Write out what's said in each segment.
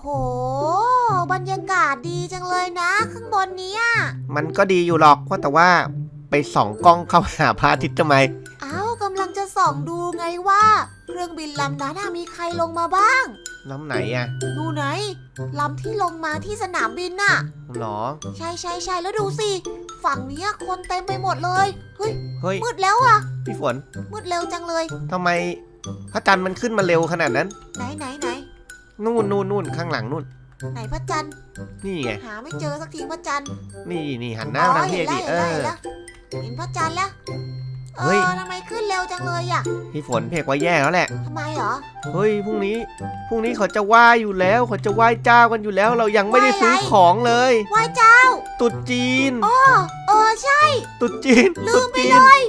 โห บรรยากาศดีจังเลยนะ ข้างบนเนี้ยมันก็ดีอยู่หรอกว่าแต่ว่าไปส่องกล้องเข้าหาพระอาทิตย์ทำไม เอ้ากำลังจะส่องดูไงว่า เครื่องบินลำนั้นน่ะมีใครลงมาบ้าง น้ำไหนอะดูไหนลำที่ลงมาที่สนามบินน่ะ หรอ ใช่ใช่ใช่แล้วดูสิ ฝั่งเนี้ยคนเต็มไปหมดเลย เฮ้ย เฮ้ย มืดแล้วอะพี่ฝนมืดเร็วจังเลย ทำไมพระจันทร์มันขึ้นมาเร็วขนาดนั้น ไหนไหนไหน นู่นนู่นนู่นข้างหลังนู่น ไหนพระจันทร์นี่ไง หาไม่เจอสักทีพระจันทร์นี่นี่หันหน้ามาทางพี่เห็เอนกแล้วดิเห็นเอแล้วอเห็นแล้วเห็นพระจันทร์แล้วเอเฮ้ย อทำไมขึ้นเร็วจังเลยอะพี่ฝนเพกว่าแย่แล้วแหละ ทำไมเหรอ เฮ้ยพรุ่งนี้พรุ่งนี้เขาจะไหว้อยู่แล้วเขาจะไหว้เจ้ากันอยู่แล้ว เรายังไม่ได้ไหว้อะไรซื้อของเลย ไหว้เจ้าตรุดจีนอ๋อเออใช่ตรุดจีนลืตรุมษไปจีเลนย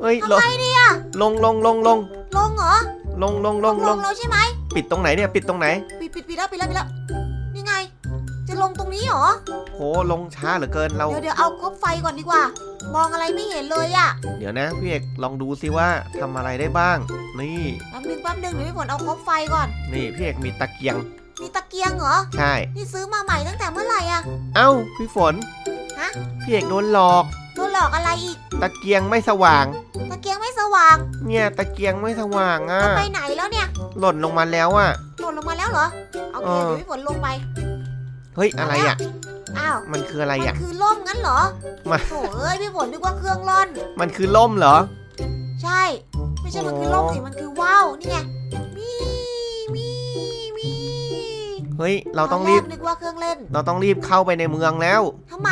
เฮ้ยทำลงไมเนี่ย ลงลงลงลงลงเหรอ ลงลงลงลงแล้วใช่ไหมปิดตรงไหนเนี่ยปิดตรงไหนปิดปิดปิดแล้วปิดแล้วปิดแล้วนี่ไง จะลงตรงนี้เหรอ โหลงช้าเหลือเกินเรา เดี๋ยวเดี๋ยวเอาคบไฟก่อนดีกว่า มองอะไรไม่เห็นเลยอะเดี๋ยวนะพี่เอกลองดูซิว่าทำอะไรได้บ้าง นี่ แป๊บนึงแป๊บนึงเดี๋ยวพี่ฝนเอาคบไฟก่อน นี่พี่เอกมีตะเกียงนี่ตะเกียงเหรอ ใช่ นี่ซื้อมาใหม่ตั้งแต่เมื่อไหร่อะ เอ้าพี่ฝนฮะ พี่เอกโดนหลอก โดนหลอกอะไรอีก ตะเกียงไม่สว่าง ตะเกียงไม่ส ว่างเนี่ยตะเกียงไม่สว่างอะแล้วไปไหนแล้วเนี่ย หล่นลงมาแล้วอะ หล่นลงมาแล้วเหรอโอเคเออเดี๋ยวพี่ฝนลงไป เฮ้ยอะไรอะ อ้าว มันคืออะไรมันอะคือล่มงั้นเหรอมาโถ่เอ้ยพี่ฝนนึกว่าเครื่องร่อน มันคือล่มเหรอ ใช่ ไม่ใช่มันคือโอ้ล่มสิ มันคือว่าว นี่ไง มีมีมี เฮ้ย เราต้องรีบนแนึกว่าเครื่องเล่นเราต้องรีบเข้าไปในเมืองแล้ว ทำไม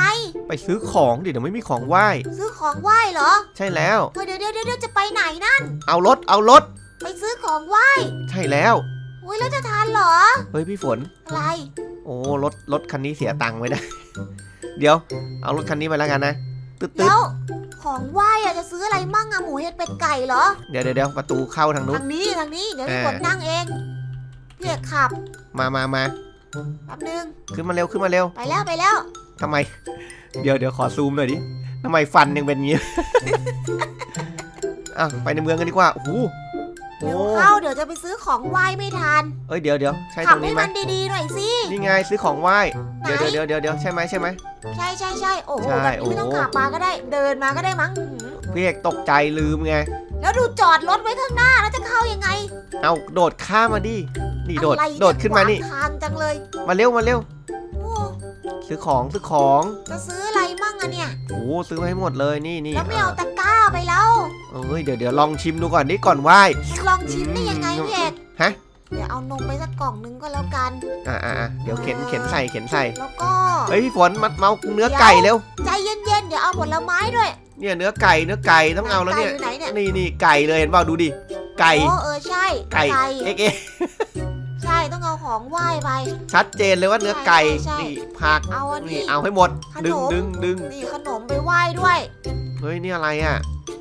ไปซื้อของดิเดี๋ยวไม่มีของไหว้ ซื้อของไหว้เหรอใช่แล้ว เฮ้ยเดี๋ยวเดี๋ยวเดี๋ยวจะไปไหนนั่น เอารถ เอารถ ไปซื้อของไหว้ใช่แล้ว โอ้ยแล้วจะทานเหรอ เฮ้ยพี่ฝน อะไร โอ้รถรถคันนี้เสียตังค์ไว้ได้ เดี๋ยว เอารถคันนี้ไปแล้วกันนะตึ๊ดตึ๊ดแล้วของไหว้อะจะซื้ออะไรมั่งอะหมูเห็ดเป็ดไก่เหรอ เดี๋ยวเดี๋ยวเดี๋ยวประตูเข้าทางนู้น ทางนี้ทางนี้เดี๋ยวพี่อ่าฝนนั่งเอง พี่เอกขับมามามาแป๊บนึง ขึ้นมาเร็วขึ้นมาเร็วไปแล้วไปแล้ว ทำไม เดี๋ยวเดี๋ยวขอซูมหน่อยดิทำไมฟันยังเป็นอย่างงี้ อะไปในเมืองกันดีกว่าโอ้โหโอ้เดี๋ยวเข้าเดี๋ยวจะไปซื้อของไหว้ไม่ทัน เอ้ยเดี๋ยวเดี๋ยวใช่ตขัรงให้นี้ไหมมันดีๆหน่อยสิ นี่ไงซื้อของไหว้ไหนเดี๋ยวเดี๋ยวเดี๋ยวเดี๋ยวใช่ไหมใช่ไหม ใช่ใช่ใช่โอ้โหใช่แบบนี้ไม่ต้องโอ้โห ขับมาก็ได้ เดินมาก็ได้มั้งหืมพี่เอกตกใจลืมไง แล้วดูจอดรถไว้ข้างหน้าแล้วจะเข้ายังไงเอาโดดข้ามมาดิ นี่โดด อะไรเยโดดขึ้นมานี่ ขวงทางจังเลยมาเร็วมาเร็ว โอ้ซื้อของซื้อของจะซื้ออะไรมั่งอะเนี่ย โอ้ซื้อมาให้หมดเลยนี่นี่แล้วไม่เอาตะกร้าไปแล้วเอ้ยเดี๋ยวเดี๋ยวลองชิมดูก่อนนี่ก่อนไหว้ ลองชิมได้ยังไงอืม พี่เอกฮะ เดี๋ยวเอานมไปสักกล่องนึงก็แล้วกัน อ่าอ่าเดี๋ยวเข็นเข็นใส่เข็นใส่แล้วก็ เฮ้ยพี่ฝนมาเมาเนื้อไก่เร็ว ใจเย็นๆ เดี๋ยวเอาผลไม้ด้วย เนี่ยเนื้อไก่เนื้อไก่ต้องเอาแล้วเนี่ยไก่อยู่ไหนเนี่ย นี่นี่ไก่เลยเห็นเปล่าดูดิไก่ โอ้เออใช่ไก่ เอ็กเอใช่ต้องเอาของไหว้ไป ชัดเจนเลยว่าเนื้อไก่ใช่ใช่นี่ผักเอาอันนี่นี้เอาให้หมด ขนมดึงดึงดึงนี่ขนมไปไหว้ด้วย เฮ้ยนี่อะไรอะ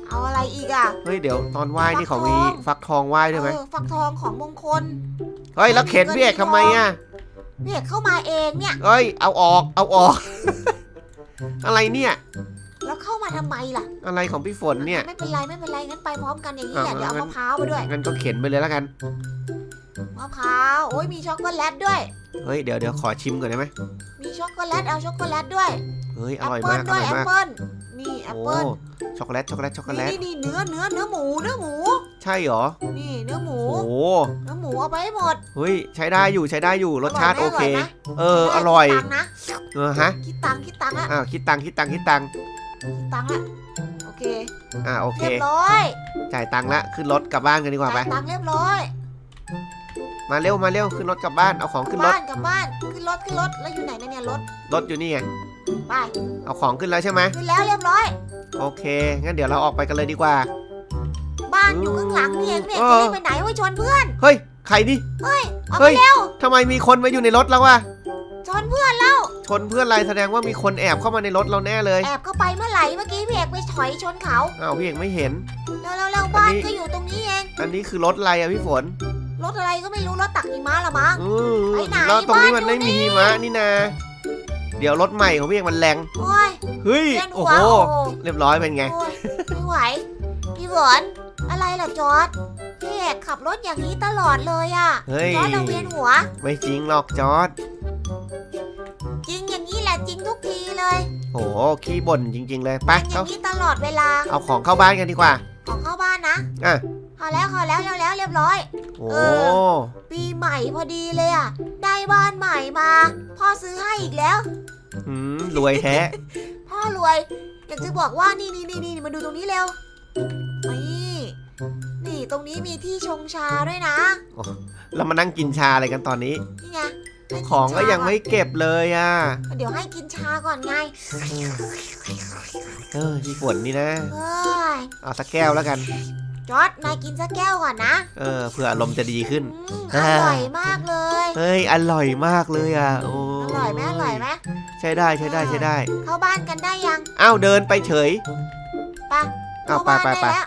เอาอะไรอีกอะ เฮ้ยเดี๋ยวตอนไหว้นี่ฟัเขากทองมีฟักทองไหว้ด้วยไหมเออฟักทองของมงคล เฮ้ยแล้วเข็นพี่เอกทำไมอะพี่เอกเข้ามาเองเนี่ย เฮ้ยเอาออกเอาออก อะไรเนี่ย แล้วเข้ามาทำไมล่ะอะไรของพี่ฝนเนี่ย ไม่เป็นไรไม่เป็นไรงั้นไปพร้อมกันอย่างนี้แหละอะเดี๋ยวเอางั้มะนพร้าวไปด้วยงั้นก็เข็นไปเลยแล้วกัน มะพร้าวโอ้ยมีช็อกโกแลตด้วย เฮ้ยเดี๋ยวเดี๋ยวขอชิมก่อนได้ไหมมีช็อกโกแลตเอาช็อกโกแลตด้วยเฮ้ยอแอปร่อยเปิ้มาลกอด้วร่ยอยแอปมากเปิ้ลนี่แอปโอ้เปิ้ลช็อกโกแลตช็อกโกแลตช็อกโกแลตนี่นี่เนื้อเนื้อเนื้อหมูเนื้อหมู ใช่เหรอนี่เนื้อหมูโอ้โหเนื้อหมูเอาไปให้หมดเฮ้ยใช้ได้อยู่ใช้ได้อยู่รสชาติร่โอยไหมเค ไหมเอออร่อยคิดตังค์นะเออฮะคิดตังค์คิดตังค์อะอ้าวคิดตังค์คิดตังค์คิดตังค์คิด ตังค์ละโอเค อ่าโอเค เรียบร้อยจ่ายตังค์ละขึ้นรถกลับบ้านกันดีกว่าไป จ่ายตังค์เรียบร้อยมาเร็วมาเร็วขึ้นรถกลับบ้านเอาของขึ้นรถบ้านกลับบ้านขึ้นรถขึ้นรถแล้วอยู่ไหนนะเนี่ยรถรถอยู่นี่ไงไปเอาของขึ้นแล้วใช่ไหมขึ้นแล้วเรียบร้อย โอเคงั้นเดี๋ยวเราออกไปกันเลยดีกว่า บ้านอยู่ข้างหลังนี่เองเนี่ยเอจะอรีบไปไหนไว้ชนเพื่อนเฮ้ยใครนี่ ออกเฮ้ไปย เร็วทำไมมีคนมาอยู่ในรถแล้ววะชนเพื่อนแล้ว ชนเพื่อนอะไรแสดงว่ามีคนแอบเข้ามาในรถเราแน่เลยแอบเข้าไปเมื่อไหร่เมื่อกี้พี่เอกไปถอยชนเขาอ้าวพี่เอกไม่เห็น แล้วแล้วแล้วบ้านอันนี้ก็อยู่ตรงนี้เอง อันนี้คือรถอะไรอะพี่ฝนรถอะไรก็ไม่รู้รถตักหิมะละมั้ง อือไปไหนแล้วตรงนี้มันบ้านอยู่ ไม่มีนี่หิมะนี่นา เดี๋ยวรถใหม่ของพี่เอกมันแรง โอ้ยเฮ้ย เวียนโอ้หัวโห โอ้เรียบร้อยเป็นไง โอ้ยไม่ไหวพี่ฝนอะไรล่ะจอร์ดพี่พี่เอกขับรถอย่างนี้ตลอดเลยอะเฮ้ย จอร์ดเราเวียนหัว ไม่จริงหรอกจอร์ด โอ้โหขี้บ่นจริง ๆ เลยไปเป็นอเข้าย่างนี้ตลอดเวลา เอาของเข้าบ้านกันดีกว่าขอเข้าบ้านนะ อะพอแล้วพอแล้วแล้วแล้วเรียบร้อย โอ้เอปีใหม่พอดีเลยอะได้บ้านใหม่มาพ่อซื้อให้อีกแล้ว หืมรวยแท้พ่อรวย อยากจะบอกว่านี่นี่นี่นี่มาดูตรงนี้เร็วนี่นี่ตรงนี้มีที่ชงชาด้วยนะ เรามานั่งกินชาอะไรกันตอนนี้ นี่ไงให้น ของก็ชายังไม่เก็บเลยอะก่อนเดี๋ยวให้กินชาก่อนไงเออพี่ฝนนี่นะเฮ้ยเอาสักแก้วแล้วกัน จอร์ดนายกินสักแก้วก่อนนะเออเผื่ออารมณ์จะดีขึ้น อืมอร่อยมากเลย เฮ้ยอร่อยมากเลยอะโอ้อร่อยไหมอร่อยไหมใช่ได้ใช่ได้ใช่ได้เข้าบ้านกันได้ยังอ้าวเดินไปเฉย ไปอ้าวเข้าไปบ้านไปได้ไป แล้ว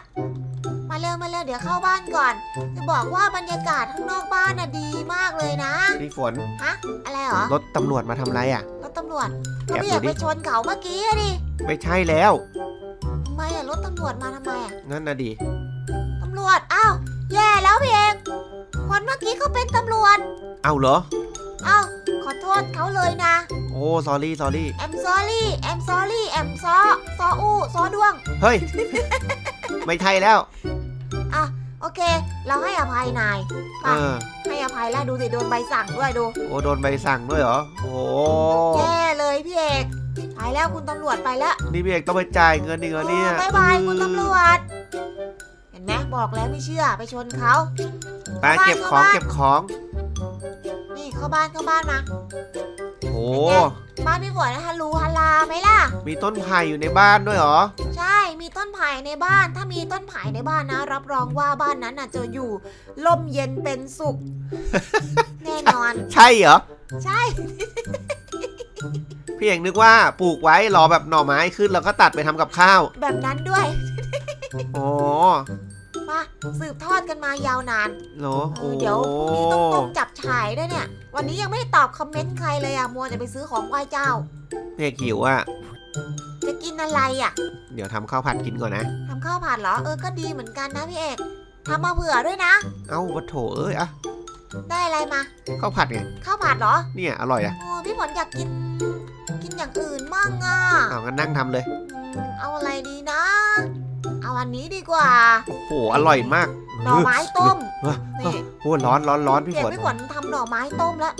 มาเร็วมาเร็วเดี๋ยวเข้าบ้านก่อน จะบอกว่าบรรยากาศข้างนอกบ้านน่ะดีมากเลยนะ พี่ฝนอะไรเหรอ รถตำรวจมาทำไรอะ รถตำรวจแอบก็ไม่อยากดูดิไปชนเขาเมื่อกี้อะดิไม่ใช่แล้วทำไมอะรถตำรวจมาทำไมอะนั่นน่ะดิตำรวจ อ้าว แย่แล้วพี่เอกคนเมื่อกี้เขาเป็นตำรวจ เอาเหรออ้าวขอโทษเขาเลยนะ โอ้สอรี่สอรี่ I'm sorry I'm sorry I'm ซอซออู้ซอดวง เฮ้ย ไม่ใช่แล้วอะโอ เค เราให้อภัยนายไปเออ ให้อภัยแล้วดูสิโดนใบสั่งด้วยดูโอ้โดนใบสั่งด้วยเหรอ โอ้แย่เลยพี่เอกไปแล้วคุณตำรวจไปแล้วนี่พี่เอกต้องไปจ่ายเงินอีกเหรอเนี่ยบายบายคุณตำรวจ เห็นไหมบอกแล้วไม่เชื่อไปชนเขาไปเก็บของเก็บของ นี่เข้าบ้านเข้าบ้านมา โอ้บ้านพี่ฝนฮัลโหลฮัลลาไหมล่ะ มีต้นไผ่อยู่ในบ้านด้วยเหรอ ใช่ มีต้นไผ่ในบ้าน ถ้ามีต้นไผ่ในบ้านนะ รับรองว่าบ้านนั้นน่ะจะอยู่ลมเย็นเป็นสุข แน่นอน ใช่เหรอ ใช่ พี่เอกนึกว่าปลูกไว้รอแบบหน่อไม้ขึ้นแล้วก็ตัดไปทำกับข้าว แบบนั้นด้วย อ๋อ มาสืบทอดกันมายาวนานเหรอเอโอ้อเดี๋ยวพรุ่งนี้ต้องต้มจับฉ่ายด้วยเนี่ย วันนี้ยังไม่ได้ตอบคอมเมนต์ใครเลยอะมัวแต่ไปซื้อของไหว้เจ้าพี่เอกหิวอะ จะกินอะไรอะเดี๋ยวทำข้าวผัดกินก่อนนะ ทำข้าวผัดเหรอเออก็ดีเหมือนกันนะพี่เอกทำมาเผื่อด้วยนะ เอ้าวัดโถเอ้ยอะได้อะไรมาข้าวผัดไง ข้าวผัดเหรอเนี่ยอร่อยอะโอ้พี่ฝนอยากกิน กินอย่างอื่นมั่งอะเอางั้นนั่งทำเลย อืมเอาอะไรดีนะเอาอันนี้ดีกว่าโอ้โหอร่อยมากหน่อไม้ต้มเฮ้ยนี่โอ้ร้อนร้อนร้อนพี่เดี๋ยฝวน พี่ฝนทำหน่อไม้ต้มแล้ว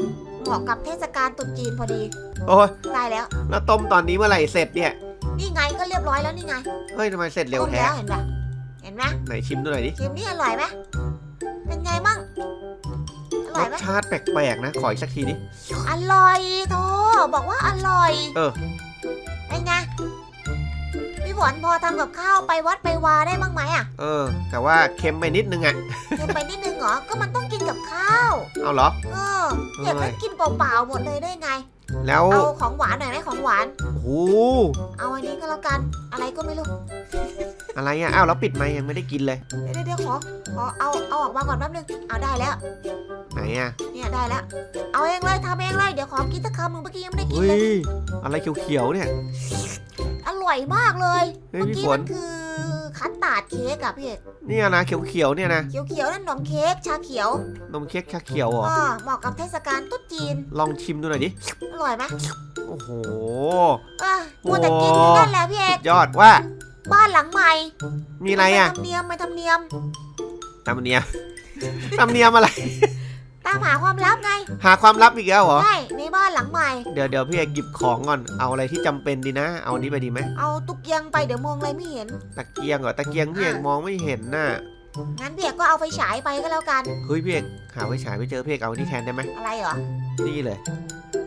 เหมาะกับเทศกาลตรุษจีนพอดีโอ้ยได้แล้ว แล้วต้มตอนนี้เมื่อไหร่เสร็จเนี่ยนี่ไงก็เรียบร้อยแล้วนี่ไงเฮ้ยทำไมเสร็จเร็วต้มแท้แล้วเห็นปะเห็นไหมไหนชิมดูหน่อยดิชิมนี่อร่อยไหมเป็นไงมั่งอรร่อยสไหมชาติแปลกๆนะขออีกสักทีดิอร่อยโธ่บอกว่าอร่อยเออ เป็นไงพี่ ฝนพอทำกับข้าวไปวัดไปวาได้บ้างไหมอะเออแต่ว่าเค็มไปนิดนึงอะเค็มไปนิดนึงเหรอ ก็มันต้องกินกับข้าว เอาเหรอ เออเดี๋ยวมันกินเปล่าๆหมดเลยได้ไง แล้ว เอาของหวานหน่อยไหมของหวานโอ้โหเอาอันนี้ก็แล้วกัน อะไรก็ไม่รู้ อะไรอะอ้าวแล้วปิดไหมค์ยังไม่ได้กินเลย เดี๋ยวเดี๋ยวขอ ขอเอาเอาออกมาก่อนแป๊บนึง เอาได้แล้ว ไหนอะเนี่ยได้แล้ว เอาเองเลยทำเองเลย เดี๋ยวขอกินสักคำหนึ่งเมื่อกี้ยังไม่ได้กินเฮ้เลยยอะไรเขียวๆเนี่ยอ ร่อยมากเลยเฮ้ยเมื่อพี่กี้ฝมันนคือคัสตาร์ดเค้กอะพี่เอกเนี่ยนะเขียวๆเนี่ยนะเขียวๆนั่นขนมเค้กชาเขียวนมเค้กชาเขียวเหรออ่าเหมาะกับเทศกาลตรุ๊จีนลองชิมดูหน่อยดิอร่อยไหมโอ้โหเอ้ยมัวแต่กินอยู่นั่นแหละพี่เอกยอดว่าบ้านหลังใหม่มีอะไรอะม่ทำเนียมไม่ทำเนียม ตำเนียม ตำเนียมอะไร ตามหาความลับไงหาความลับอีกแล้วเหรอ ใช่ใน บ้านหลังใหม่ เดี๋ยวเดี๋ยวพี่เอกหยิบของก่อน เอาอะไรที่จำเป็นดีนะ เอานี้ไปดีไหมเอาตุกเกียงไปเดี๋ยวมองอะไรไม่เห็น ตะเกียงเหรอ ตะเกียงพี่เอกมองไม่เห็นน่ะ งั้นพี่เอกก็เอาไฟฉายไปก็แล้วกัน เฮ้ยพี่เอกหาไว้ฉายไปเจอพี่เอกเอาที่แทนได้ไหมอะไรเหรอ นี่เลย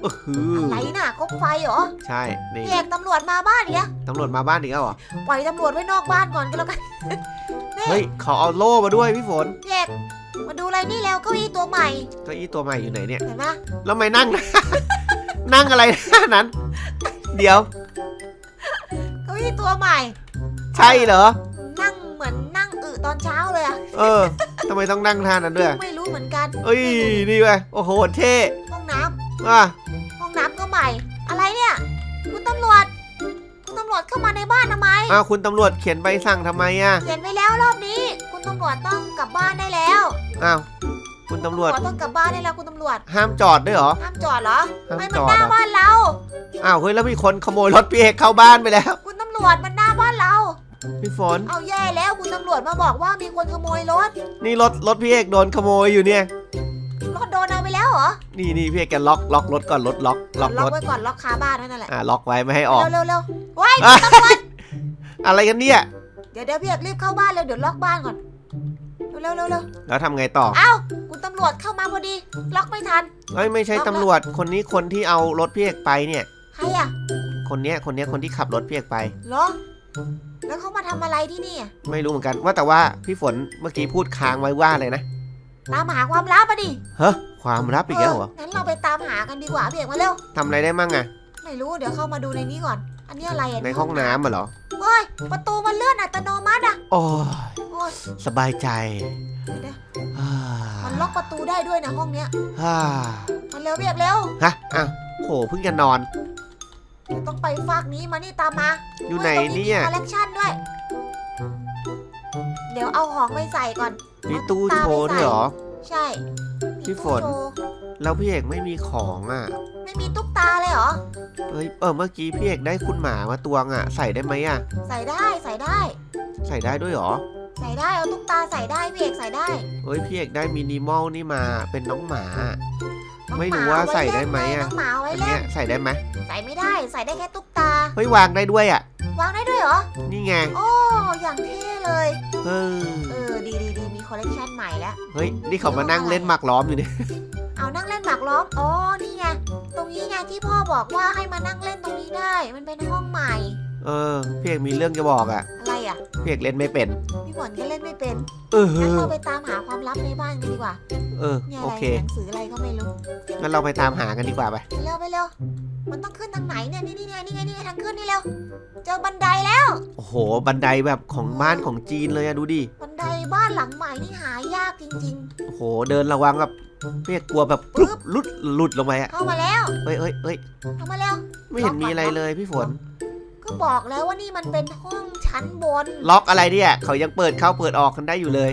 เออหืออะไรน่ะคบไฟเหรอใช่ นี่พี่เอกตำรวจมาบ้านเนี่ยตำรวจมาบ้านอีกแล้วเหรอ ปล่อยตำรวจไว้นอกบ้านก่อนก็แล้วกันนี่เฮ้ย เขาเอาโล่มาด้วยพี่ฝนพี่เอก มาดูอะไรนี่แล้วเก้าอี้ตัวใหม่เก้าอี้ตัวใหม่อยู่ไหนเนี่ย เห็นไหมแล้วทำไม่นั่งนั่งอะไรท่านั้น เดี๋ยว เก้าอี้ตัวใหม่ ใช่เหรอ นั่งเหมือนนั่งอึตอนเช้าเลยอะเออทำไมต้องนั่งท่านั้นด้วย ไม่รู้เหมือนกันเอ้ย นี่ไงโอ้โห เท่ห้องน้ำอะห้องน้ำก็ใหม่ อะไรเนี่ย คุณตำรวจ คุณตำรวจเข้ามาในบ้านทำไม อ้าวคุณตำรวจเขียนใบสั่งทำไมอะ เขียนไว้แล้วรอบนี้คุณตำำรวจต้องกลับบ้านได้แล้วอ้าวคุณตำรวจ ต้องกลับบ้านได้แล้วคุณตำรวจ ห้ามจอดด้วยเหรอ ห้ามจอดเหรอห้ามไม่จมันอดหน้าเหรอ บ้านเรา อ้าวเฮ้ยแล้วมีคนขโมยรถพี่เอกเข้าบ้านไปแล้วคุณตำรวจมันหน้าบ้านเรา พี่ฝนเอาแย่แล้วคุณตำรวจมาบอกว่ามีคนขโมยรถนี่รถรถพี่เอกโดนขโมยอยู่เนี่ย รถโดนเอาไปแล้วเหรอนี่นี่พี่เอกแกล็อกล็อกรถก่อนรถล็อกล็อกล็อรกถไว้ก่อนล็อกคาบ้านไว้นั่นแหละอ่าล็อกไว้ไม่ให้ออก เร็วเร็วเร็วว้ายอะ อะไรกันเนี่ย เดี๋ยวเดี๋ยวพี่เอกรีบเข้าบ้านเร็วเดี๋ยวล็อกบ้านก่อน เร็วเร็วเร็วแล้วทำไงต่อ เอ้าคุณตำรวจเข้ามาพอดี ล็อกไม่ทัน เอ้ยไม่ใช่ตำรวจคนนี้คนที่เอารถพี่เอกไปเนี่ย ใครอะคนเนี้ยคนเนี้ยคนที่ขับรถพี่เอกไป เหรอ แล้วเขามาทำอะไรที่นี่อะไม่รู้เหมือนกันว่าแต่ว่าพี่ฝนเมื่อกี้พูดค้างไว้ว่าอะไรนะตามหาความลับมาดิเฮ้ยความลับอีกแล้วเหรองั้นเราไปตามหากันดีกว่าพี่เอกมาเร็ว ทำอะไรได้มั่งอะไม่รู้เดี๋ยวเข้ามาดูในนี้ก่อน อันนี้อะไรอะในห้องน้ำอะเหรอเฮ้ย ประตูมันเลื่อนอัตโนมัติอะโอ้ยโอ้ยสบายใจเดี๋ยวเดี๋ยวอ่ามันล็อกประตูได้ด้วยนะห้องเนี้ยอ่ามันเร็วพี่เอกเร็วฮะอ้าวโหเพิ่งจะนอน เดี๋ยวต้องไปฟากนี้มานี่ตามมาอยู่ไหนฮ้ตรงเนี่ยมีคอลเลกชันด้วย เดี๋ยวเอาของไปใส่ก่อน มีตู้โชว์ด้วยเหรอ ใช่มีพี่ฝน ตู้โชว์ แล้วพี่เอกไม่มีของอะ ไม่มีตุ๊กตาเลยเหรอ เอ้ยเออเมื่อกี้พี่เอกได้คุณหมามาตัวงอะ ใส่ได้ไหมอะ ใส่ได้ใส่ได้ ใส่ได้ด้วยเหรอ ใส่ได้เอาตุ๊กตาใส่ได้พี่เอกใส่ได้เอ้ยพี่เอกได้มินิมอลนี่มาเป็นน้องหมา น้องไม่รู้หว่าเอใส่ได้ไหมเล่นอะน้องหมาเอาไว้อันเล่เนี้ยนใส่ได้ไหมใส่ไม่ได้ใส่ได้แค่ตุ๊กตา เฮ้ยวางได้ด้วยอะ วางได้ด้วยเหรอ นี่ไง โอ้อย่างเท่เลย เออเออดีดีดีมีคอลเลกชันใหม่แล้ว เฮ้ยนี่เขามานั่งเล่นหมากล้อมอยู่เนี่ยเอา นั่งเล่นหมากล้อมอ๋อนี่ไง ตรงนี้ไงที่พ่อบอกว่าให้มานั่งเล่นตรงนี้ได้ มันเป็นห้องใหม่ เออพี่เอกมีเรื่องจะบอกอะอะไรอะ พี่เอกเล่นไม่เป็น พี่ฝนก็เล่นไม่เป็น เอองั้นเราไปตามหาความลับในบ้านกันดีกว่าเออเนี่ยโออะไรเค หนังสืออะไรก็ไม่รู้ งั้นเราไปตามหากันดีกว่าไปไป เร็วไปเร็ว มันต้องขึ้นทางไหนเนี่ยนี่นี่ไงนี่ไงนี่ไงทางขึ้นนี่เร็ว เจอบันไดแล้ว โอ้โห บันไดแบบของบ้านของจีนเลยอะดูดิ บันไดบ้านหลังใหม่นี่หายากจริงโอ้โห เดินระวังแบบ พี่เอกกลัวแบบปุ๊บหลุดหลุดลงไปๆอะเข้ามาแล้วเฮ้ยเฮ้ยเฮ้ยเข้ามาแล้ว ไม่เห็นมีอะไรเลยพี่ฝน ก็บอกแล้วว่านี่มันเป็นห้องชั้นบน ล็อกอะไรเนี่ย เขายังเปิดเข้าเปิดออกกันได้อยู่เลย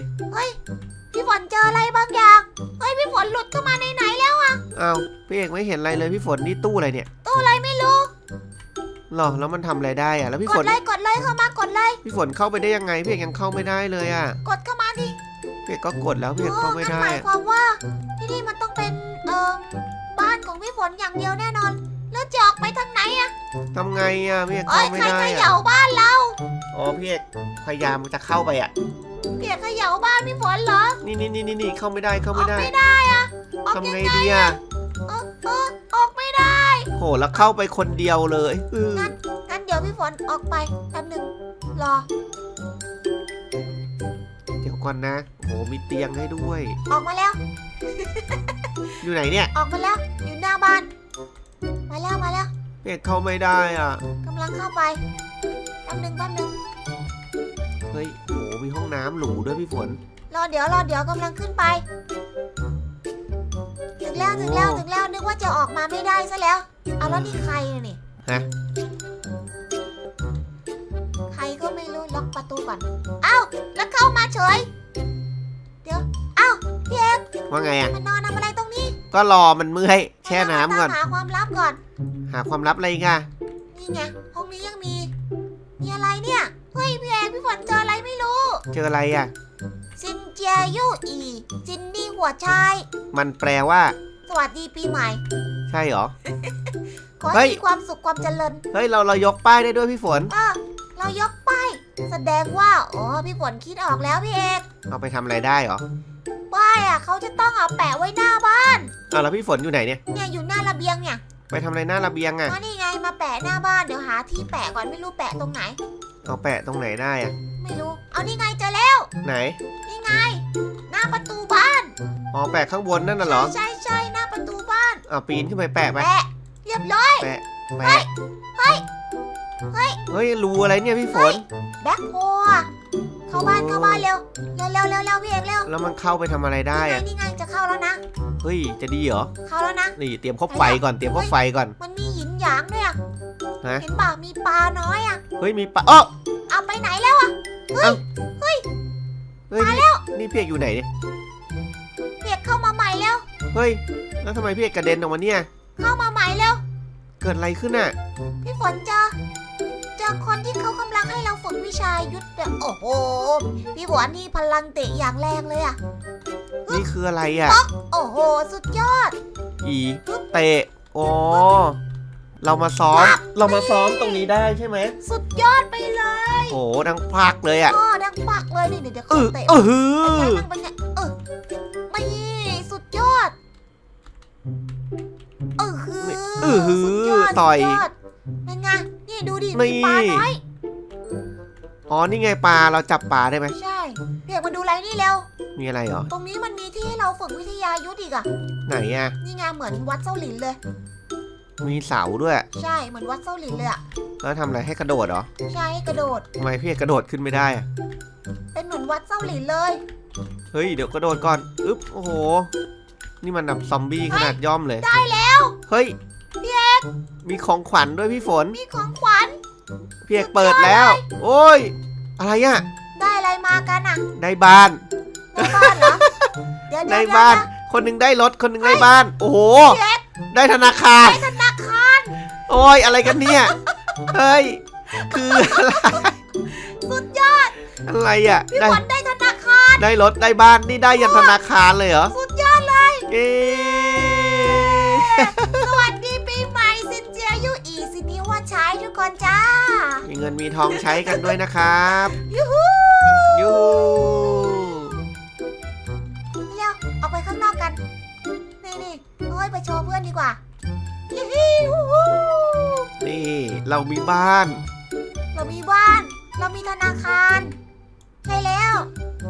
พี่ฝนเจออะไรบางอย่าง เฮ้ย พี่ฝนหลุดเข้ามาในไหนแล้วอ้าวพี่เอกไม่เห็นอะไรเลยพี่ฝนนี่ตู้อะไรเนี่ยตู้อะไรไม่รู้ หรอแล้วมันทำอะไรได้อะแล้วพี่กฝดน เลยกดเลยเข้ามากดเลย พี่ฝนเข้าไปได้ยังไงพี่เอกยังเข้าไม่ได้เลยอะกดเข้ามาดิ พี่เอกก็กดแล้วพี่เอกเข้าไม่งั้นได้หมายอะความว่าที่นี่มันต้องเป็นเอ่อบ้านของพี่ฝนอย่างเดียวแน่นอน แล้วจะออกไปทางไหนอะทำไงอะพี่เอกเอ้เข้ายไม่ใครได้เขอะย่าบ้านเราอ๋อพี่เอกพยายามจะเข้าไปอะเปียกเขย่าบ้านพี่ฝนเหรอนี่นี่นี่นี่เข้าไม่ได้เข้าอไม่อกได้ไม่ได้อะออกทำยังไงไงดีอะเออเออออกไม่ได้โหแล้วเข้าไปคนเดียวเลยเอองั้นเดี๋ยวพี่ฝนออกไปแป๊บหนึงรอเดี๋ยว ก่อนนะโหมีเตียงให้ด้วย ออกมาแล้ว อยู่ไหนเนี่ยออกมาแล้ว อยู่หน้าบ้าน มาแล้วมาแล้วพี่เอกเข้าไม่ได้อะกำลังเข้าไปแป๊บหนึงแป๊บหนึงเฮ้ยโหมีห้องน้ำหรูด้วยพี่ฝน รอเดี๋ยวรอเดี๋ยวกำลังขึ้นไป ถึงแล้วถึงแล้วถึงแล้วนึกว่าจะออกมาไม่ได้ซะแล้ว เอาแล้วนี่ใครน่ะนี่ฮะ ใครก็ไม่รู้ล็อกประตูก่อน เอ้าแล้วเข้ามาเฉย ว่าไงอะมานอนทำอะไรตรงนี้ก็รอมันเมื่อยแช่น้ำก่อนตามหาความลับก่อน หาความลับอะไรอีกันนี่ไงห้องนี้ยังมี มีอะไรเนี่ย เฮ้ยพี่เอกพี่ฝนเจออะไรไม่รู้ เจออะไรอะ ซินเจียยู่อีจินนี่หัวชาย มันแปลว่า สวัสดีปีใหม่ ใช่เหรอ ขอเฮ้ให้ยมีความสุขความเจริญ เฮ้ย เราเรายกป้ายได้ด้วยพี่ฝน เออ เรายกป้าย แสดงว่า อ๋อ พี่ฝนคิดออกแล้วพี่เอกเอาไปทำอะไรได้เหรอป้ายอะเขาจะต้องเอาแปะไว้หน้าบ้าน เอาแล้วพี่ฝนอยู่ไหนเนี่ย เนี่ยอยู่หน้าระเบียงเนี่ยไปทำอะไรหน้าระเบียงอะ อ๋อนี่ไงมาแปะหน้าบ้านเดี๋ยวหาที่แปะก่อนไม่รู้แปะตรงไหน เอาแปะตรงไหนได้อะ ไม่รู้ เอานี่ไงเจอแล้ว ไหน นี่ไง หน้าประตูบ้านอ๋อแปะข้างบนนั่นน่ะเหรอใช่ใช่หน้าประตูบ้านอ่าปีนขึ้นไปแปะไป แปะ เรียบร้อย แปะแปะเฮ้ย เฮ้ย เฮ้ยรูอะไรเนี่ยพี่ฝน แบ็คโฮอะเข้าบ้านเข้าบ้านเร็ว เร็วเร็วเร็วเร็วพี่เอกเร็วแล้วมันเข้าไปทำอะไรได้นี่ไงอะนี่ไงจะเข้าแล้วนะ เฮ้ยจะดีเหรอ เข้าแล้วนะ นี่เตรียมคบไฟก่อนเตรียมคบไฟก่อน มันมีหินหยางด้วยอะฮะ เห็นป่ะมีปลาน้อยอะเฮ้ยมีปลาเอ้อเอาไปไหนแล้วอะเฮ้ยเอ้าเฮ้ย เฮ้ยนี่นี่พี่เอกอยู่ไหนเนี่ยเปียกเข้ามาใหม่แล้วเฮ้ยแล้วทำไมพี่เอกกระเด็นออกมาเนี่ย เข้ามาใหม่แล้วเกิดอะไรขึ้นน่ะพี่ฝนเจอเจ อคนที่เขากำลังให้เราฝึกวิชายุทธแบบโอ้โห พี่ฝนนี่พลังเตะอย่างแรงเลยอะนี่คืออะไรอะโอ้โห สุดยอด อีเตะอ๋อเรามาซ้อม เรามาซ้อมตรงนี้ได้ใช่ไหมสุดยอดไปเลยโอ้ดังพักเลยอะอ๋อดังปักเลยนี่เดี๋ยวเดี๋ยวเอเขาอเตะเออหืเป็นไงอบ้างเป็นไงเออไม่สุดยอด เออฮือเออหืสุดอยอดต่อยสุดดเป็นไงนี่ ดูดินี่ มีปลาน้อย อ๋อนี่ไงปลาเราจับปลาได้ไหมใช่เรียกมาดูอะไรนี่เร็ว มีอะไรเหรอตรงนี้มันมีที่ให้เราฝึกวิทยายุทธอีกอะไหนอะนี่ไงเหมือนวัดเส้าหลินเลย มีเสาด้วยใช่เหมือนวัดเส้าหลินเลยอะแล้วทำอะไรให้กระโดดเหรอใช่ให้กระโดด ทำไมพี่เอกกระโดดขึ้นไม่ได้อะเป็นเหมือนวัดเส้าหลินเลย เฮ้ยเดี๋ยวกระโดดก่อนอึ๊บโอ้โห นี่มันแบบซอมบี้ขนาดย่อมเลยได้แล้ว เฮ้ย มีของขวัญด้วยพี่ฝน มีของขวัญพี่เอกเปิดแล้ว โอ้ย อะไรอะ ได้อะไรมากันอะได้บ้าน ในบ้านเหรอเดี๋ยวเดี๋ได้ยวเดี๋ยวบ้านคนหนึ่งได้รถ คนหนึ่งได้บ้าน โอ้โหเช็คได้ธนาคารธนาคารโอ้ย อะไรกันเนี่ย เฮ้ย คืออะไรสุดยอดอะไรอะ พี่ได้ฝนได้ธนาคารได้รถ ได้บ้าน นี่ได้ยันธนาคารเลยเหรอ สุดยอดเลย เอ๊ส นจ้า มีเงินมีทองใช้กันด้วยนะครับยูฮูยูเร็วออกไปข้างนอกกัน นี่นี่โอ้ยไปโชว์เพื่อนดีกว่ายูฮูยูฮูนี่เรามีบ้าน เรามีบ้าน เรามีธนาคารใช่แล้ว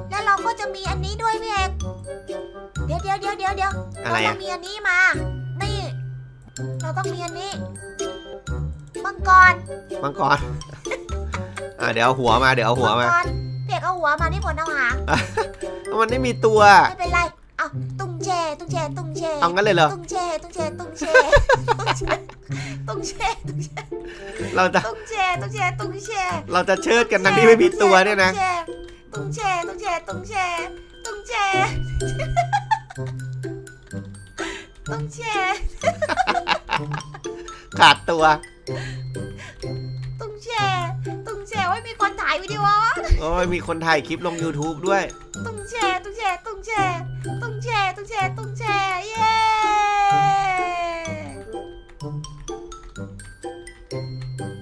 แล้วเราก็จะมีอันนี้ด้วยพี่เอกเดี๋ยวเดี๋ยวเดี๋ยวเดี๋ยวเดี๋ยวอะไรเราอะต้องมีอันนี้มา นี่ เราต้องมีอันนี้ มังกรมังกร อะเดี๋ยวเอาหัวมาเดี๋ยวเอาหัวมัมางกรเปียกเอาหัวมาที่ผลเอาหางมันไม่มีตัวไม่เป็นไรเอาตุ้งแชตุ้งแชตุ้งแชเอางั้นเลยเหรอตุ้งแชตุ้งแชตุ้งแชตุ้งแชตุ้งแชตุ้งแชเราจะตุ้งแชตุ้งแชตุ้งแชเราจะเชิดกันทั้งที่ไม่มีตัวเนี่ยนะตุ้งแชตุ้งแชตุ้งแชตุ้งแชตุ้งแชขาดตัว คนถ่ายวิดีโอโอ้ยมีคนถ่ายคลิปลง YouTube ด้วยตุ้งแชตุ้งแชตุ้งแชตุ้งแชตุ้งแชตุ้งแชเย้